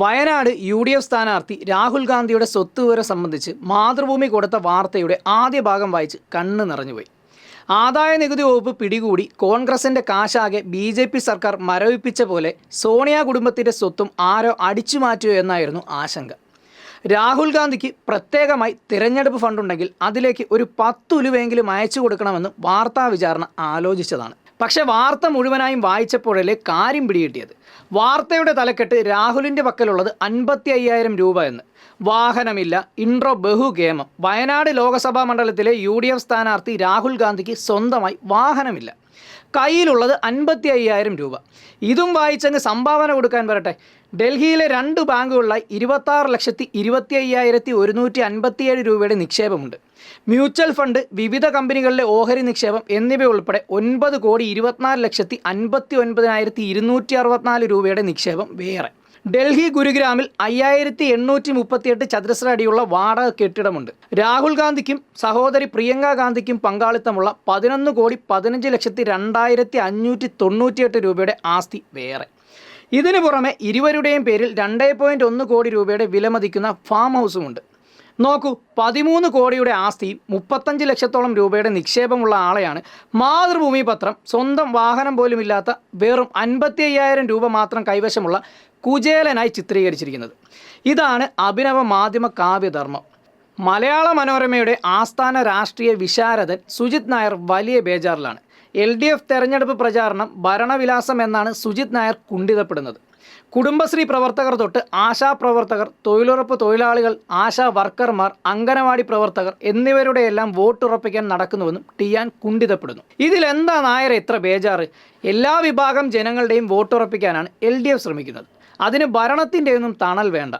Wayanad U D F സ്ഥാനാർത്ഥി രാഹുൽ ഗാന്ധിയുടെ സ്വത്ത് വിവരം സംബന്ധിച്ച് മാതൃഭൂമി കൊടുത്ത വാർത്തയുടെ ആദ്യ ഭാഗം വായിച്ച് കണ്ണ് നിറഞ്ഞുപോയി. ആദായ നികുതി വകുപ്പ് പിടികൂടി കോൺഗ്രസിന്റെ കാശാകെ ബി ജെ പി സർക്കാർ മരവിപ്പിച്ച പോലെ സോണിയ കുടുംബത്തിന്റെ സ്വത്തും ആരോ അടിച്ചു മാറ്റുമോ എന്നായിരുന്നു ആശങ്ക. രാഹുൽ ഗാന്ധിക്ക് പ്രത്യേകമായി തിരഞ്ഞെടുപ്പ് ഫണ്ടുണ്ടെങ്കിൽ അതിലേക്ക് ഒരു പത്തുലുവെങ്കിലും അയച്ചു കൊടുക്കണമെന്ന് വാർത്താ വിചാരണ ആലോചിച്ചതാണ്. പക്ഷെ വാർത്ത മുഴുവനായും വായിച്ചപ്പോഴല്ലേ കാര്യം പിടികിട്ടിയത്. വാർത്തയുടെ തലക്കെട്ട് രാഹുലിന്റെ പക്കലുള്ളത് അൻപത്തി അയ്യായിരം രൂപ എന്ന്. വാഹനമില്ല ഇൻട്രോ ബഹു ബഹുഗേമം. വയനാട് ലോക്സഭാ മണ്ഡലത്തിലെ യു ഡി എഫ് സ്ഥാനാർത്ഥി രാഹുൽ ഗാന്ധിക്ക് സ്വന്തമായി വാഹനമില്ല. കയ്യിലുള്ളത് അൻപത്തി അയ്യായിരം രൂപ. ഇതും വായിച്ചങ്ങ് സംഭാവന കൊടുക്കാൻ വരട്ടെ. ഡൽഹിയിലെ രണ്ട് ബാങ്കുകളിലായി ഇരുപത്താറ് ലക്ഷത്തി ഇരുപത്തി അയ്യായിരത്തി ഒരുന്നൂറ്റി അൻപത്തിയേഴ് രൂപയുടെ നിക്ഷേപമുണ്ട്. മ്യൂച്വൽ ഫണ്ട് വിവിധ കമ്പനികളിലെ ഓഹരി നിക്ഷേപം എന്നിവ ഉൾപ്പെടെ ഒൻപത് കോടി ഇരുപത്തിനാല് ലക്ഷത്തി അൻപത്തി ഒൻപതിനായിരത്തി ഇരുന്നൂറ്റി അറുപത്തിനാല് രൂപയുടെ നിക്ഷേപം വേറെ. ഡൽഹി ഗുരുഗ്രാമിൽ അയ്യായിരത്തി എണ്ണൂറ്റി മുപ്പത്തിയെട്ട് ചതുരശ്ര അടിയുള്ള വാടക കെട്ടിടമുണ്ട്. രാഹുൽ ഗാന്ധിക്കും സഹോദരി പ്രിയങ്ക ഗാന്ധിക്കും പങ്കാളിത്തമുള്ള പതിനൊന്ന് കോടി പതിനഞ്ച് ലക്ഷത്തി രണ്ടായിരത്തി അഞ്ഞൂറ്റി തൊണ്ണൂറ്റിയെട്ട് രൂപയുടെ ആസ്തി വേറെ. ഇതിനു പുറമെ ഇരുവരുടെയും പേരിൽ രണ്ടേ പോയിന്റ് ഒന്ന് കോടി രൂപയുടെ വിലമതിക്കുന്ന ഫാം ഹൗസുമുണ്ട്. നോക്കൂ പതിമൂന്ന് കോടിയുടെ ആസ്തി മുപ്പത്തഞ്ച് ലക്ഷത്തോളം രൂപയുടെ നിക്ഷേപമുള്ള ആളെയാണ്. മാതൃഭൂമി പത്രം സ്വന്തം വാഹനം പോലും ഇല്ലാത്ത വെറും അൻപത്തി അയ്യായിരം രൂപ മാത്രം കൈവശമുള്ള കുചേലനായി ചിത്രീകരിച്ചിരിക്കുന്നത്. ഇതാണ് അഭിനവ മാധ്യമ കാവ്യധർമ്മം. മലയാള മനോരമയുടെ ആസ്ഥാന രാഷ്ട്രീയ വിശാരദൻ സുജിത് നായർ വലിയ ബേജാറിലാണ്. എൽ ഡി എഫ് തെരഞ്ഞെടുപ്പ് പ്രചാരണം ഭരണവിലാസം എന്നാണ് സുജിത് നായർ കുണ്ഠിതപ്പെടുന്നത്. കുടുംബശ്രീ പ്രവർത്തകർ തൊട്ട് ആശാ പ്രവർത്തകർ തൊഴിലുറപ്പ് തൊഴിലാളികൾ ആശാ വർക്കർമാർ അംഗനവാടി പ്രവർത്തകർ എന്നിവരുടെ എല്ലാം വോട്ടുറപ്പിക്കാൻ നടക്കുന്നുവെന്നും ടിയാൻ കുണ്ഠിതപ്പെടുന്നു. ഇതിലെന്താ നായർ എത്ര ബേജാറ്? എല്ലാ വിഭാഗം ജനങ്ങളുടെയും വോട്ടുറപ്പിക്കാനാണ് എൽ ഡി എഫ് ശ്രമിക്കുന്നത്. അതിന് ഭരണത്തിന്റെയൊന്നും തണൽ വേണ്ട.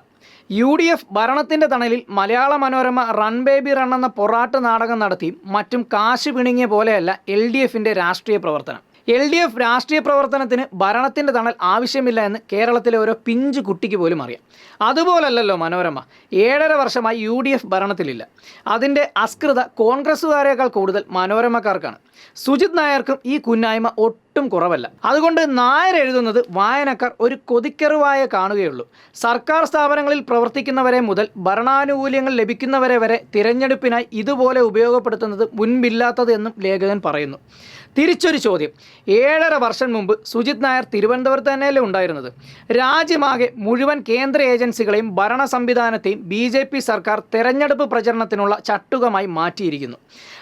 യു ഡി എഫ് ഭരണത്തിന്റെ തണലിൽ Malayala Manorama run baby run എന്ന പൊറാട്ട് നാടകം നടത്തി മറ്റും കാശ് പിണുങ്ങിയ പോലെയല്ല എൽ ഡി എഫിന്റെ രാഷ്ട്രീയ പ്രവർത്തനം. എൽ ഡി എഫ് രാഷ്ട്രീയ പ്രവർത്തനത്തിന് ഭരണത്തിന്റെ തണൽ ആവശ്യമില്ല എന്ന് കേരളത്തിലെ ഓരോ പിഞ്ചു കുട്ടിക്ക് പോലും അറിയാം. അതുപോലല്ലല്ലോ മനോരമ. ഏഴര വർഷമായി യു ഡി എഫ് ഭരണത്തിലില്ല. അതിന്റെ അസ്കൃത കോൺഗ്രസ്സുകാരേക്കാൾ കൂടുതൽ മനോരമക്കാർക്കാണ്. സുജിത് നായർക്കും ഈ കുന്നായ്മ ഒട്ടും കുറവല്ല. അതുകൊണ്ട് നായർ എഴുതുന്നത് വായനക്കാർ ഒരു കൊതിക്കെറിവായ കാണുകയുള്ളൂ. സർക്കാർ സ്ഥാപനങ്ങളിൽ പ്രവർത്തിക്കുന്നവരെ മുതൽ ഭരണാനുകൂല്യങ്ങൾ ലഭിക്കുന്നവരെ വരെ തിരഞ്ഞെടുപ്പിനായി ഇതുപോലെ ഉപയോഗപ്പെടുത്തുന്നത് മുൻപില്ലാത്തത് എന്നും ലേഖകൻ പറയുന്നു. തിരിച്ചൊരു ചോദ്യം. ഏഴര വർഷം മുമ്പ് സുജിത് നായർ തിരുവനന്തപുരത്ത് തന്നെയല്ലേ ഉണ്ടായിരുന്നത്? രാജ്യമാകെ മുഴുവൻ കേന്ദ്ര ഏജൻസികളെയും ഭരണ സംവിധാനത്തെയും ബി ജെ പി സർക്കാർ തെരഞ്ഞെടുപ്പ് പ്രചരണത്തിനുള്ള ചട്ടുകമായി മാറ്റിയിരിക്കുന്നു.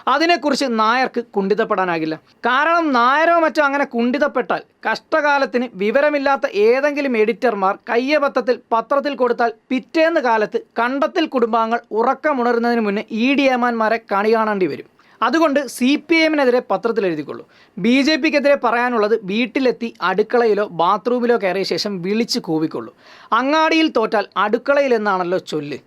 അതിനെക്കുറിച്ച് നായർക്ക് കുണ്ഠിതപ്പെടാനാകില്ല. കാരണം നായരോ മറ്റോ അങ്ങനെ കുണ്ഠിതപ്പെട്ടാൽ കഷ്ടകാലത്തിന് വിവരമില്ലാത്ത ഏതെങ്കിലും എഡിറ്റർമാർ കയ്യബദ്ധത്തിൽ പത്രത്തിൽ കൊടുത്താൽ പിറ്റേന്ന് കാലത്ത് കണ്ടത്തിൽ കുടുംബാംഗങ്ങൾ ഉറക്കമുണരുന്നതിന് മുന്നേ ഇ ഡി എമാന്മാരെ കണി കാണേണ്ടി വരും. അതുകൊണ്ട് സി പി എമ്മിനെതിരെ പത്രത്തിൽ എഴുതിക്കൊള്ളൂ. ബി ജെ പിക്കെതിരെ പറയാനുള്ളത് വീട്ടിലെത്തി അടുക്കളയിലോ ബാത്റൂമിലോ കയറിയ ശേഷം വിളിച്ച് കൂവിക്കൊള്ളൂ. അങ്ങാടിയിൽ തോറ്റാൽ അടുക്കളയിൽ എന്നാണല്ലോ ചൊല്ല്.